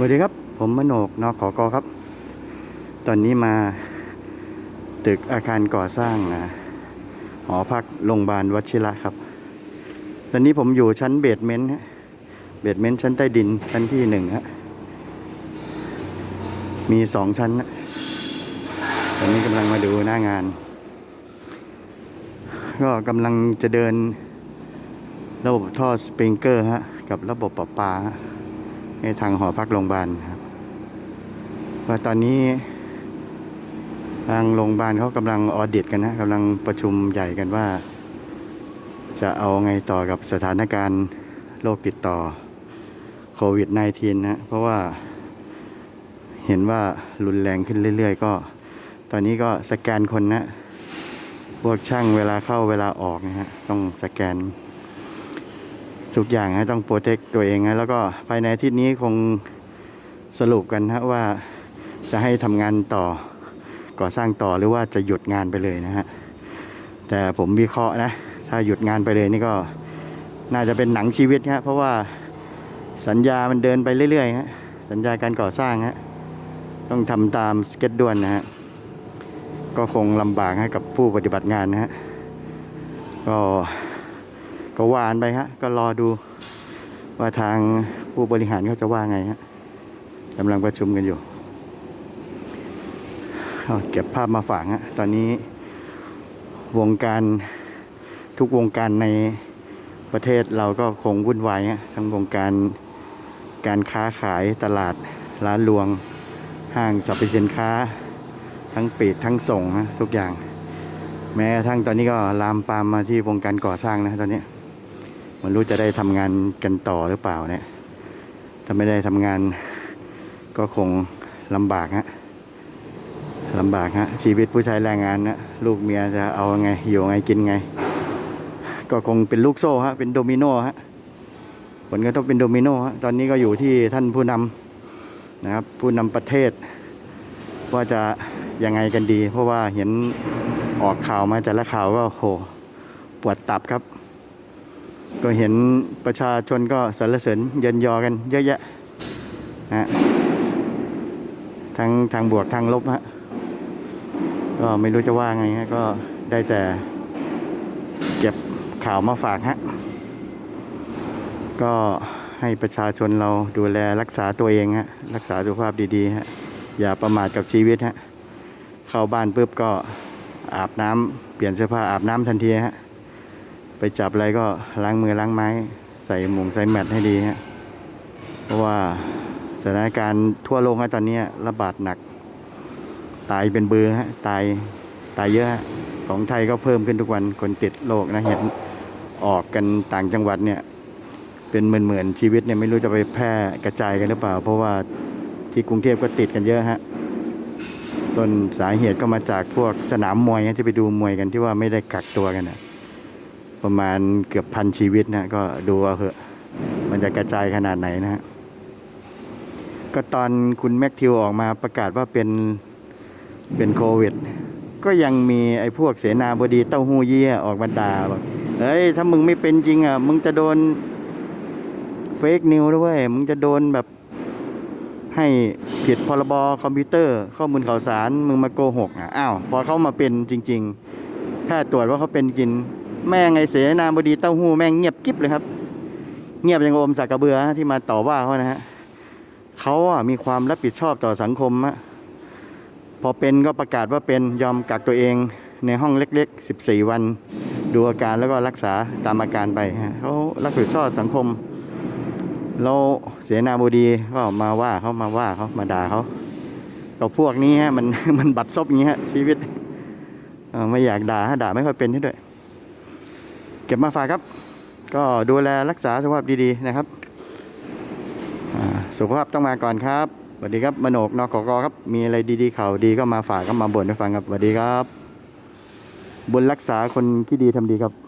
สวัสดีครับ ผมมโนกนอกขอกอครับ ตอนนี้มาตึกอาคารก่อสร้างนะหอพักโรงพยาบาลวชิระครับ ตอนนี้ผมอยู่ชั้นเบสเมนต์ฮะเบสเมนต์ชั้นใต้ดินชั้นที่หนึ่งฮะมีสองชั้นนะตอนนี้กำลังมาดูหน้างาน ก็กำลังจะเดินระบบท่อสปริงเกอร์ฮะกับระบบประปาฮะ ในทางหอพักโรงพยาบาลครับก็ตอนนี้ทางโรงพยาบาลเขากำลังออดิตกันนะกำลังประชุมใหญ่กันว่า จะเอาไงต่อกับสถานการณ์โรคติดต่อโควิด -19 นะ เพราะว่าเห็นว่ารุนแรงขึ้นเรื่อยๆ ก็ ตอนนี้ก็สแกนคนนะ พวกช่างเวลาเข้าเวลาออกนะฮะ ต้องสแกน ทุกอย่างฮะต้องโปรเทคตัวเองฮะแล้วก็ภายในอาทิตย์นี้คงสรุปกันฮะว่าจะให้ทำงานต่อก่อสร้างต่อหรือว่าจะหยุดงานไปเลยนะฮะแต่ผมวิเคราะห์นะ ถ้าหยุดงานไปเลยนี่ก็น่าจะเป็นหนังชีวิตฮะเพราะว่าสัญญามันเดินไปเรื่อยๆฮะสัญญาการก่อสร้างฮะต้องทำตามสเก็ตด่วนนะฮะก็คงลำบากให้กับผู้ปฏิบัติงานนะฮะก็ ก็วานไปฮะ ก็รอดูว่าทางผู้บริหารเขาจะว่าไงฮะกำลังประชุมกันอยู่เก็บภาพมาฝากฮะ ตอนนี้วงการทุกวงการในประเทศเราก็คงวุ่นวายฮะ ทั้งวงการการค้าขายตลาดร้านรวง ห้างสรรพสินค้า ทั้งปิดทั้งส่งฮะทุกอย่าง แม้กระทั่งตอนนี้ก็ลามปามมาที่วงการก่อสร้างนะตอนนี้ มันรู้จะได้ทำงานกันต่อหรือเปล่าเนี่ย ถ้าไม่ได้ทำงานก็คงลำบากฮะลำบากฮะชีวิตผู้ชายแรงงานนะลูกเมียจะเอาไงอยู่ไงกินไง ก็คงเป็นลูกโซ่ฮะเป็นโดมิโนฮะผลกระทบเป็นโดมิโนฮะตอนนี้ก็อยู่ที่ท่านผู้นำนะครับ ผู้นำประเทศ ว่าจะยังไงกันดี เพราะว่าเห็นออกข่าวมาแต่ละข่าวก็โหปวดตับครับ ก็เห็นประชาชนก็สรรเสริญเยินยอกันเยอะแยะนะทั้งทางบวกทางลบฮะก็ไม่รู้จะว่าไงฮะก็ได้แต่เก็บข่าวมาฝากฮะก็ให้ประชาชนเราดูแลรักษาตัวเองฮะรักษาสุขภาพดีๆฮะอย่าประมาทกับชีวิตฮะเข้าบ้านปุ๊บก็อาบน้ำเปลี่ยนเสื้อผ้าอาบน้ำทันทีฮะ ไปจับอะไรก็ล้างมือล้างไม้ ใส่หมุงใส่แมทให้ดีฮะเพราะว่าสถานการณ์ทั่วโลกฮะตอนนี้ระบาดหนัก ตายเป็นเบือฮะตายตายเยอะฮะของไทยก็เพิ่มขึ้นทุกวันคนติดโรคนะเห็นออกกันต่างจังหวัดเนี่ยเป็นหมื่นๆชีวิตเนี่ยไม่รู้จะไปแพร่กระจายกันหรือเปล่า เพราะว่าที่กรุงเทพก็ติดกันเยอะฮะต้นสาเหตุก็มาจากพวกสนามมวยที่ไปดูมวยกันที่ว่าไม่ได้กักตัวกันนะ ประมาณเกือบพันชีวิตนะก็ดูเอาเถอะ มันจะกระจายขนาดไหนนะฮะก็ตอนคุณแม็กทิวออกมาประกาศว่าเป็นเป็นโควิด ก็ยังมีไอ้พวกเสนาบดีเต้าหู้เยี่ยออกมาด่าบอกเฮ้ย ถ้ามึงไม่เป็นจริงอะ มึงจะโดนเฟกนิวด้วยมึงจะโดนแบบให้ผิดพรบคอมพิวเตอร์ ข้อมูลข่าวสารมึงมาโกหกอะอ้าวพอเขามาเป็นจริง ๆ แพทย์ตรวจว่าเขาเป็นจริง แม่งไงเสนาบดีเต้าหู้แม่งเงียบกิ๊บเลยครับ เงียบอย่างอมสักกระเบือที่มาต่อว่าเขานะฮะเขาอะมีความรับผิดชอบต่อสังคมอะพอเป็นก็ประกาศว่าเป็นยอมกักตัวเองในห้องเล็กๆ 14 วัน ดูอาการแล้วก็รักษาตามอาการไปฮะเขารับผิดชอบสังคมเราเสนาบดีก็มาว่าเขามาว่าเขามาด่าเขากับพวกนี้ฮะมันมันบัดซบอย่างนี้ฮะชีวิตไม่อยากด่าด่าไม่ค่อยเป็นให้ด้วย เก็บมาฝากครับ ก็ดูแลรักษาสุขภาพดีๆนะครับสุขภาพต้องมาก่อนครับสวัสดีครับมโนกนกกครับ มีอะไรดีๆข่าวดีก็มาฝากก็มาบ่นให้ฟังครับสวัสดีครับ บุญรักษาคนที่ดีทำดีครับ